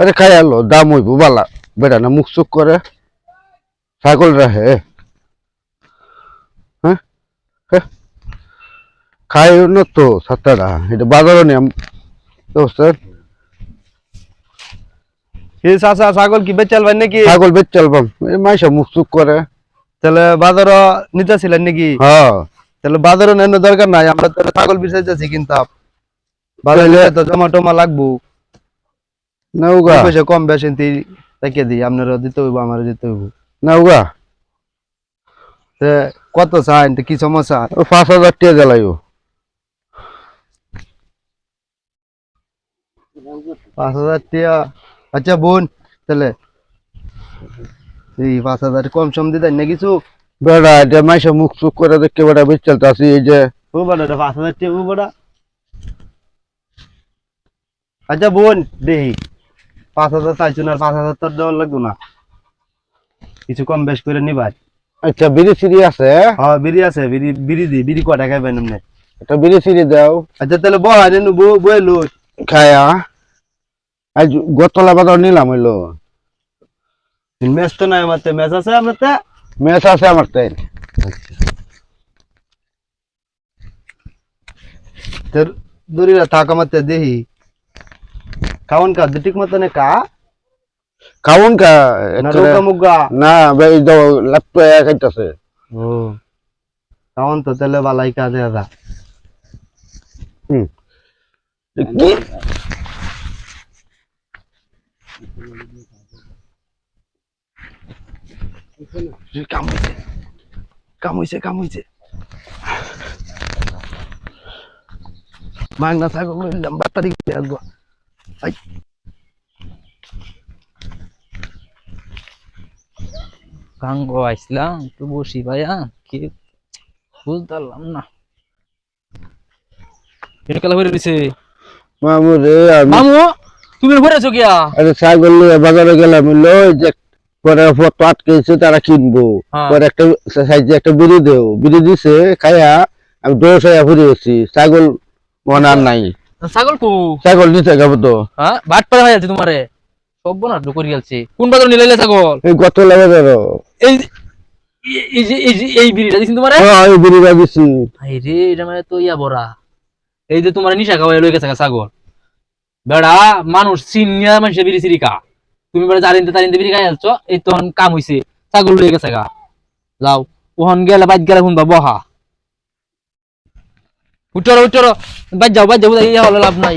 আরে খাই আলো দাম হইব বালা। বেটা না মুখ চুক করে। ছাগল রাহে হ্যাঁ? খাই না তো সাতটা। এটা বাজারও চাচা ছাগল কি বেচাল ভাই নাকি? ছাগল বেচ চালবাম এই মাইসা মুখ চুক করে। তাহলে বাজার নিতেছিলেন নাকি? হ্যাঁ। তাহলে বাজারও নেওয়ার দরকার নাই আমরা তাহলে ছাগল বিষয় যাচ্ছি বাজারে তো জমা টমা লাগবো নৌগা পয়সা কম বেশি তাকে দিই আপনারা দিতে হইব আমার দিতে হইব। তে কত চান কি সমস্যা? পাঁচ হাজার টাকা জ্বালাইব পাঁচ হাজার টিয়া। আচ্ছা বোন তাহলে এই পাঁচ হাজার কম সম দিতেন না কিছু? বেড়া এটা মাইসা মুখ চুক করে দেখতে বেড়া বেচ চালতে আসি এই যে ও বড় পাঁচ হাজার ও বড়। আচ্ছা বোন দেখি। পাঁচ হাজার চাইছো না আর পাঁচ হাজার তোর দেওয়ার লাগতো না। কিছু কম বেশ করে নিবাই। আচ্ছা বিড়ি সিড়ি আছে? হ্যাঁ বিড়ি আছে বিড়ি বিড়ি দি বিড়ি কটা খাইবেন এমনি? একটা বিড়ি সিড়ি দাও। আচ্ছা তাহলে বহ নেনু বউ বয়ে লই খায়া। আজ গতলা বাজার নিলাম হইল। ম্যাচ তো নাই আমার ম্যাচ আছে আমার তে মেস আছে আমার তাই তোর দূরিরা থাক আমার তে দেখি। খাওন কা দুটিক মতনে কা খাউন কা না ভাই দাও এক খাইতাছে ও খাওন তো তাহলে বালাই কা দে দা হুম কি কাম হইছে কাম হইছে কাম হইছে মাগনা লইলাম বাট্টা দিকে আসব আই গাঙ্গ আইসলাম একটু বসি ভাইয়া কি বুঝতাম না। এটা কালা হয়ে দিছে। মামু রে মামু তুমি ঘুরে আছো কিয়া আরে ছাগল নিয়ে বাজারে গেলাম ওই যে পরে ফটো আটকেছে তারা কিনবো। হ্যাঁ। পরে একটা সাইজে একটা বিড়ি দেও। বিড়ি দিছে খাইয়া আমি দোষ হইয়া ফুরে ছাগল মনে নাই। ছাগল কু? ছাগল নিতে যাব তো। হ্যাঁ বাট পাড়া হয়ে তোমারে। সব না ঢুকরি কোন বাজার ছাগল? এই গত এই এই- এই যে এই যে এই বিড়িটা দিছেন তোমারে? হ্যাঁ এই বিড়িটা দিছি। আই রে এটা মানে তো ইয়া বড়া। এই যে তোমার নিশা খাওয়াই লই গেছে ছাগল। বেড়া মানুষ মানুষে তুমি বেড়া বিড়ি খাই আসছো এই তখন কাম হইছে। ছাগল লই গেছে গা। যাও। ওহন গেলে বাইক গেলে শুনবা বহা। উঠরো উঠো বাদ যাও বাদ যাও ইয়া হলো লাভ নাই।